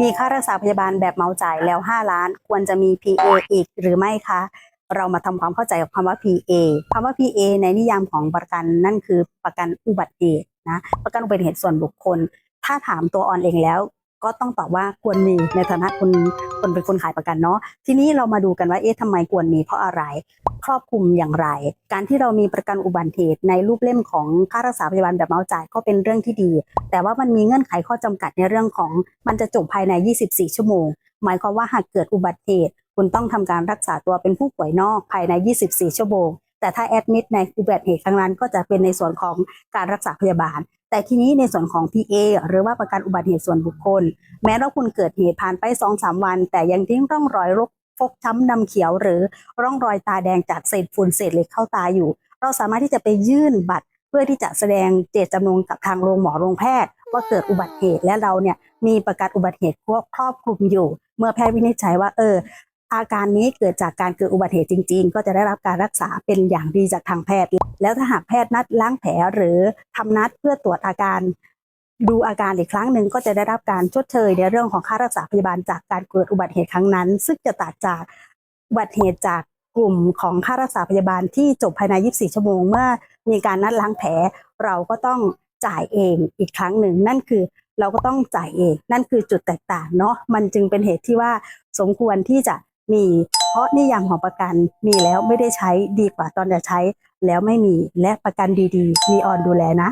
มีค่ารักษาพยาบาลแบบเมาจ่ายแล้ว 5 ล้าน ควรจะมี PA อีกหรือไม่คะ เรามาทำความเข้าใจกับคำว่า PA คำว่า PA ในนิยามของประกันนั่นคือประกันอุบัติเหตุนะประกันอุบัติเหตุส่วนบุคคล ถ้าถามตัวออนเองแล้ว ก็ต้องตอบว่าควรมีในฐานะคนคนเป็นคนขายประกันเนาะทีนี้เรามาดูกันว่าเอ๊ะทำไมควรมีเพราะอะไร ครอบคลุมอย่างไร การที่เรามีประกันอุบัติเหตุในรูปเล่มของค่ารักษาพยาบาลแบบเมาจ่ายก็เป็นเรื่องที่ดี แต่ว่ามันมีเงื่อนไขข้อจำกัดในเรื่องของมันจะจบภายใน 24 ชั่วโมง หมายความว่าหากเกิดอุบัติเหตุคุณต้องทำการรักษาตัวเป็นผู้ป่วยนอกภายใน 24 ชั่วโมง แต่ถ้าแอดมิดในอุบัติเหตุครั้งนั้น ก็จะเป็นในส่วนของการรักษาพยาบาล แต่ทีนี้ในส่วนของ PA หรือว่าประกันอุบัติเหตุส่วนบุคคล แม้ว่าคุณเกิดเหตุผ่านไป 2-3 วัน แต่ยังทิ้งร่องรอยรกฟกช้ำดำเขียว หรือร่องรอยตาแดงจากเศษฝุ่นเศษเหล็กเข้าตาอยู่ เราสามารถที่จะไปยื่นบัตรเพื่อที่จะแสดงเจตจำนงกับทางโรงหมอโรงแพทย์ ว่าเกิดอุบัติเหตุและเราเนี่ยมีประกันอุบัติเหตุครอบคลุมอยู่ เมื่อแพทย์วินิจฉัยว่าเออ อาการนี้เกิดจากการเกิดอุบัติเหตุจริง ๆ ก็จะได้รับการรักษาเป็นอย่างดีจากทางแพทย์ แล้วถ้าหากแพทย์นัดล้างแผลหรือทำนัดเพื่อตรวจอาการ ดูอาการอีกครั้งหนึ่งก็จะได้รับการชดเชยในเรื่องของค่ารักษาพยาบาลจากการเกิดอุบัติเหตุครั้งนั้น ซึ่งจะตัดจากอุบัติเหตุจากกลุ่มของค่ารักษาพยาบาลที่จบภายใน 24 ชั่วโมง เมื่อมีการนัดล้างแผล เราก็ต้องจ่ายเองอีกครั้งหนึ่ง นั่นคือเราก็ต้องจ่ายเอง นั่นคือจุดแตกต่างเนาะมันจึงเป็นเหตุที่ว่าสมควรที่จะ มี เพราะนิยามของประกันมีแล้วไม่ได้ใช้ดีกว่าตอนจะใช้แล้วไม่มีและประกันดีๆ มีออนดูแลนะ